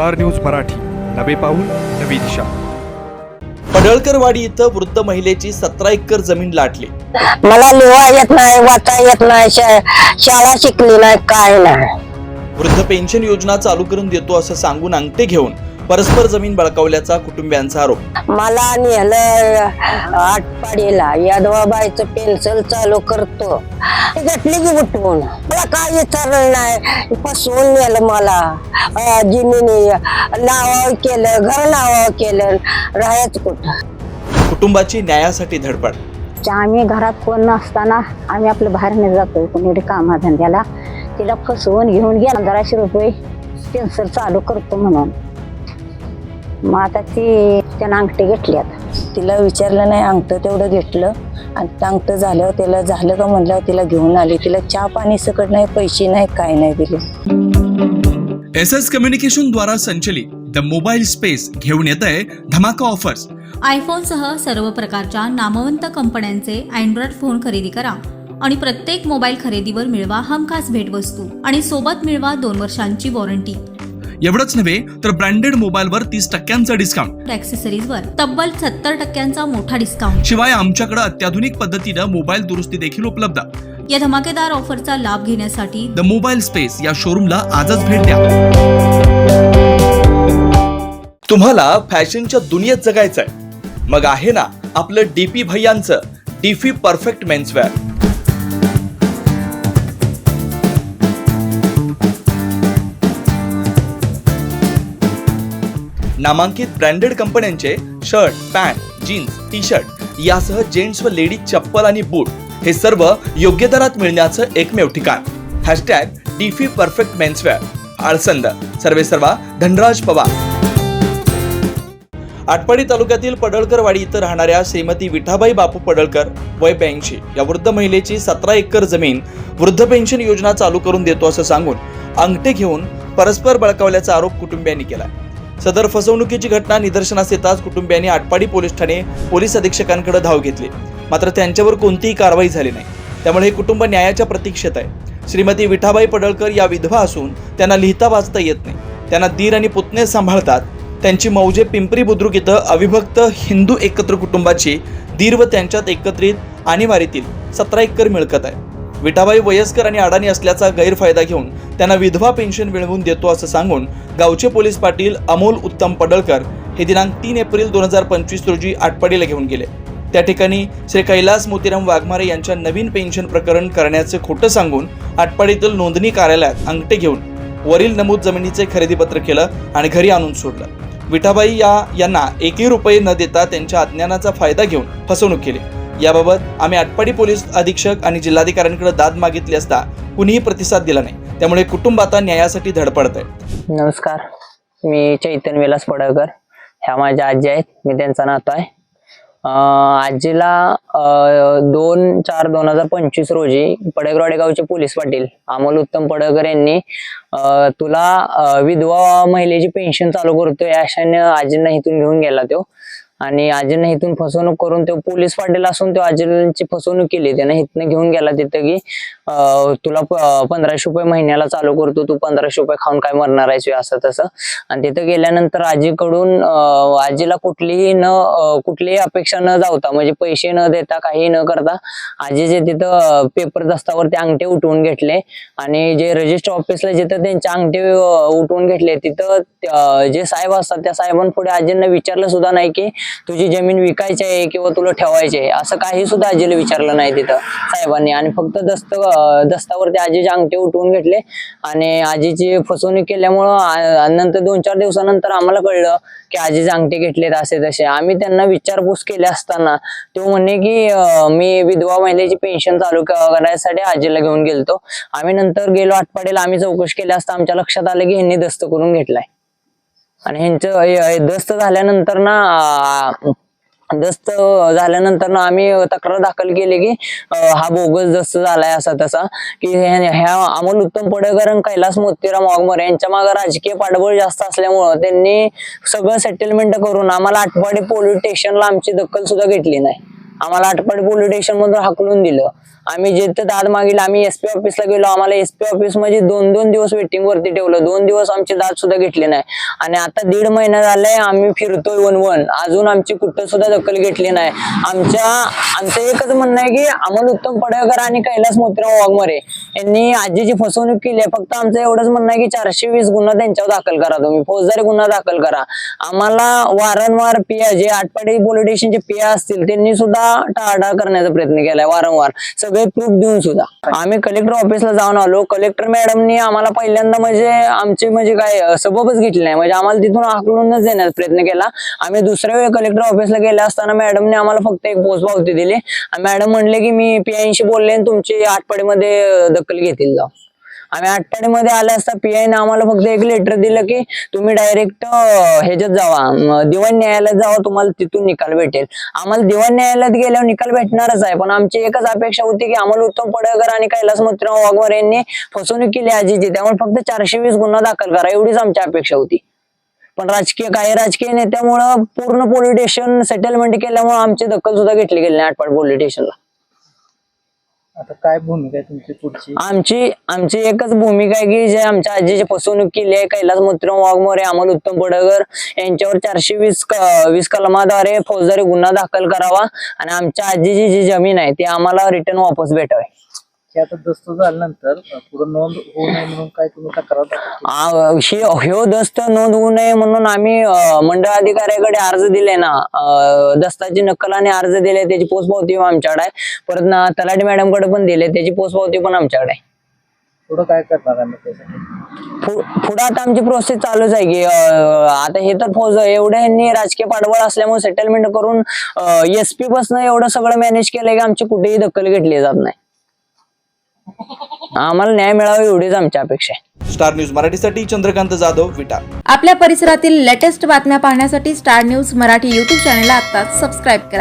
Star news Marathi. नवे पाऊल नवी दिशा. पडळकरवाडी इथं वृद्ध महिलेची सतरा एकर जमीन लाटली. मला लिहा येत नाही वाचा येत नाही शा- शाळा शिकली नाही काय नाही. वृद्ध पेन्शन योजना चालू करून देतो असं सांगून अंगठे घेऊन परस्पर जमीन बळकावल्याचा कुटुंबियांचा आरोप. मला नेलं आटपाडीला यादवाबाईचं पेन्सिल चालू करतो. ती घेतली की उठवून. मला काय विचारलं नाही. फसवून नेलं मला. अं, जिमिनी नावावर केलं घर नावावर केलं राहायचं कुठं? कुटुंबाची न्यायासाठी धडपड. आम्ही घरात कोण नसताना आम्ही आपलं बाहेरने जातो कोणी कामाधंद्याला. तिला फसवून घेऊन गेला. पंधराशे रुपये पेन्सिल चालू करतो म्हणून. मग आता ती त्यानं अंगठी घेतल्यात तिला विचारलं नाही अंगठं तेवढं घेतलं. आणि ते अंगठं झाल्यावर त्याला झालं का म्हणल्यावर तिला घेऊन आली. तिला चहा पाणी सकट नाही पैसे नाही काय नाही दिले. एस एस कम्युनिकेशन द्वारा संचलित द मोबाईल स्पेस घेऊन येत आहे धमाका ऑफर्स. आयफोनसह सर्व प्रकारच्या नामवंत कंपन्यांचे अँड्रॉइड फोन खरेदी करा आणि प्रत्येक मोबाईल खरेदीवर मिळवा हमखास भेटवस्तू. आणि सोबत मिळवा दोन वर्षांची वॉरंटी. एवढंच नव्हे तर ब्रँडेड मोबाईलवर तीस टक्क्यांचा डिस्काउंट ॲक्सेसरीजवर तब्बल सत्तर टक्क्यांचा मोठा डिस्काउंट शिवाय आमच्याकडे अत्याधुनिक पद्धतीनं मोबाईल दुरुस्ती देखील उपलब्ध. या धमाकेदार ऑफरचा लाभ घेण्यासाठी द मोबाईल स्पेस या शोरूमला आजच भेट द्या. तुम्हाला फॅशनच्या दुनियेत जगायचंय. मग आहे ना आपलं डीपी भैयांचं डीफी परफेक्ट मेन्सवेअर नामांकित ब्रँडेड कंपन्यांचे shirt pant jeans T shirt यासह जेंट्स व लेडीज चप्पल आणि बूट हे सर्व योग्य दरात मिळण्याचं एकमेव ठिकाण. Hashtag DP perfect menswear. Alsand. सर्वे सर्वा धनराज पवार. आटपाडी तालुक्यातील पडळकरवाडी इथं राहणाऱ्या श्रीमती विठाबाई बापू पडळकर वय ब्याऐंशी. या वृद्ध महिलेची सतरा एकर जमीन वृद्ध पेन्शन योजना चालू करून देतो असं सांगून अंगठे घेऊन परस्पर बळकावल्याचा आरोप कुटुंबियांनी केला सदर फसवणुकीची घटना निदर्शनास येताच कुटुंबियांनी आटपाडी पोलीस ठाणे पोलीस अधीक्षकांकडे धाव घेतली. मात्र त्यांच्यावर कोणतीही कारवाई झाली नाही. त्यामुळे हे कुटुंब न्यायाच्या प्रतीक्षेत आहे. श्रीमती विठाबाई पडळकर या विधवा असून त्यांना लिहिता वाचता येत नाही. त्यांना दीर आणि पुतणे सांभाळतात. त्यांची मौजे पिंपरी बुद्रुक इथं अविभक्त हिंदू एकत्र कुटुंबाची दीर व त्यांच्यात एकत्रित आणीवारीतील सतरा एकर मिळकत आहे. विठाबाई वयस्कर आणि अडाणी असल्याचा गैरफायदा घेऊन त्यांना विधवा पेन्शन मिळवून देतो असं सांगून गावचे पोलीस पाटील अमोल उत्तम पडळकर हे दिनांक तीन एप्रिल दोन हजार पंचवीस रोजी आटपाडीला घेऊन गेले. त्या ठिकाणी श्री कैलास मोतीराम वाघमारे यांच्या नवीन पेन्शन प्रकरण करण्याचे खोटं सांगून आटपाडीतील नोंदणी कार्यालयात अंगठे घेऊन वरील नमूद जमिनीचे खरेदीपत्र केलं आणि घरी आणून सोडलं. विठाबाई या यांना एकही रुपये न देता त्यांच्या अज्ञानाचा फायदा घेऊन फसवणूक केली. याबाबत आम्ही आटपाडी पोलीस अधीक्षक आणि जिल्हाधिकाऱ्यांकडे दाद मागितली असता कुणीही प्रतिसाद दिला नाही. त्यामुळे कुटुंब आता न्यायासाठी धडपडत आहे नमस्कार. मी चैतन्य विलास पडळकर. ह्या माझ्या आजी आहेत. मी त्यांचा नातो आहे. आजीला दोन चार दोन हजार पंचवीस रोजी पडेगरवाडे गावचे पोलीस पाटील अमोल उत्तम पडळकर यांनी तुला विधवा महिलेची पेन्शन चालू करतोय अशाने आजींना इथून घेऊन गेला तो. आणि आजींना इथून फसवणूक करून तो पोलीस पाटील असून तो आजींची फसवणूक केली. त्यानं इथनं घेऊन गेला तिथं की तुला पंधराशे रुपये महिन्याला चालू करतो तू पंधराशे रुपये खाऊन काय मरणार आहेस असं तसं. आणि तिथं गेल्यानंतर आजीकडून आजीला कुठलीही न कुठलीही अपेक्षा न जावता म्हणजे पैसे न देता काही न करता आजी जे तिथं पेपर दस्तावर ते अंगठे उठवून घेतले. आणि जे रजिस्टर ऑफिसला जिथं त्यांचे अंगठे उठवून घेतले तिथं जे साहेब असतात त्या साहेबांपुढे आजींना विचारलं सुद्धा नाही की तुझी जमीन विकायची आहे किंवा तुला ठेवायची आहे असं काही सुद्धा आजीला विचारलं नाही तिथं साहेबांनी. आणि फक्त दस्त दस्तावरती आजीचे अंगठे उठवून घेतले आणि आजीची फसवणूक केल्यामुळं नंतर दोन चार दिवसानंतर आम्हाला कळलं की आजीचे अंगठे घेतलेत असे तसे. आम्ही त्यांना विचारपूस केले असताना तो म्हणे की मी विधवा महिलेची पेन्शन चालू करायसाठी आजीला घेऊन गेलतो. आम्ही नंतर गेलो आठपाडेला आम्ही चौकशी केली असता आमच्या लक्षात आलं की ह्यांनी दस्त करून घेतलाय. आणि ह्यांचं दस्त झाल्यानंतर ना दस्त झाल्यानंतर ना आम्ही तक्रार दाखल केली की हा बोगस दस्त झालाय असा तसा की ह्या अमोल उत्तम पडळकर आणि कैलास मोतीराम वाघमारे यांच्या मागे राजकीय पाठबळ जास्त असल्यामुळं त्यांनी सगळं सेटलमेंट करून आम्हाला आटपाडी पोलीस स्टेशनला आमची दखल सुद्धा घेतली नाही. आम्हाला आटपाडी पोलीस स्टेशन मधून हाकलून दिलं. आम्ही जिथे दाद मागील आम्ही एसपी ऑफिसला गेलो. आम्हाला एसपी ऑफिसमध्ये दोन दोन दिवस वेटिंग वरती ठेवलं. दोन दिवस आमचे दाद सुद्धा घेतले नाही. आणि आता दीड महिना झालाय आम्ही फिरतोय वन वन. अजून आमची कुठं सुद्धा दखल घेतली नाही. आमच्या आमचं एकच म्हणणं आहे की अमोल उत्तम पडळकर आणि कैलास मोतीराव वाघमारे यांनी आजीची फसवणूक केली आहे. फक्त आमचं एवढंच म्हणणं आहे की चारशे वीस गुन्हा त्यांच्यावर दाखल करा तुम्ही. फौजदारी गुन्हा दाखल करा. आम्हाला वारंवार पिया जे आटपाडी पोलीस स्टेशनचे पिया असतील त्यांनी सुद्धा टाळाटाळ करण्याचा प्रयत्न केलाय वारंवार. सगळे प्रूफ देऊन सुद्धा. आम्ही कलेक्टर ऑफिसला जाऊन आलो. कलेक्टर मॅडमनी आम्हाला पहिल्यांदा म्हणजे आमची म्हणजे काय सबबच घेतली नाही. म्हणजे आम्हाला तिथून आकलूनच देण्याचा प्रयत्न केला. आम्ही दुसऱ्या वेळी कलेक्टर ऑफिसला गेले असताना मॅडमने आम्हाला फक्त एक पोच पावती दिली. मॅडम म्हणले की मी पियांशी बोलले आणि तुमची आटपाडीमध्ये दखल घेतील जाऊ. आम्ही आटपाडीमध्ये आले असता पीआयने आम्हाला फक्त एक लेटर दिलं की तुम्ही डायरेक्ट ह्याच्यात जावा दिवाण न्यायालयात जावा तुम्हाला तिथून निकाल भेटेल. आम्हाला दिवाण न्यायालयात गेल्यावर निकाल भेटणारच आहे पण आमची एकच अपेक्षा होती की आम्हाला उत्तम पडळकर आणि कैलास मोतीराव वाघवर यांनी फसवणूक केली आजीची त्यामुळे फक्त चारशे वीस गुन्हा दाखल करा एवढीच आमची अपेक्षा होती. पण राजकीय काही राजकीय नेत्यामुळं पूर्ण पोलीस स्टेशन सेटलमेंट केल्यामुळे आमची दखल सुद्धा घेतली गेली नाही आटपाड पोलीस स्टेशनला आता काय भूमिका आहे तुमची पुढची? आमची आमची एकच भूमिका आहे की जे आमच्या आजीची फसवणूक केली आहे. कैलास मुत्रम वाघमोरे अमोल उत्तम पडळकर यांच्यावर चारशे वीस वीस कलमाद्वारे फौजदारी गुन्हा दाखल करावा आणि आमच्या आजीची जी जमीन आहे ती आम्हाला रिटर्न वापस भेटावी. हे आता दस्त झाल्यानंतर पुढे नोंद होऊ नये म्हणून काय तुम्ही तक्रार दाखल केली? आ- ह्यो दस्त नोंद होऊ नये म्हणून आम्ही अं, मंडळ अधिकाऱ्याकडे अर्ज दिले ना. अं, दस्ताची नक्कल आणि अर्ज दिले त्याची पोचपावती आमच्याकडे आहे. परत ना तलाठी मॅडमकडे पण दिले त्याची पोचपावती पण आमच्याकडे आहे. पुढं काय करणार आम्ही त्यासाठी? पु- पुढे आता आमची प्रोसेस चालूच आहे की अं, आता हे तर फौज एवढं ह्यांनी राजकीय पाठबळ असल्यामुळे सेटलमेंट करून एसपी पासन एवढं सगळं मॅनेज केलंय की आमची कुठेही दखल घेतली जात नाही. आम्हाला न्याय मिळावा एवढीच आमची अपेक्षा आहे. स्टार न्यूज मराठीसाठी चंद्रकांत जाधव विटा. आपल्या परिसरातील लेटेस्ट बातम्या पाहण्यासाठी स्टार न्यूज मराठी यूट्यूब चॅनलला आत्ताच सबस्क्राईब करा.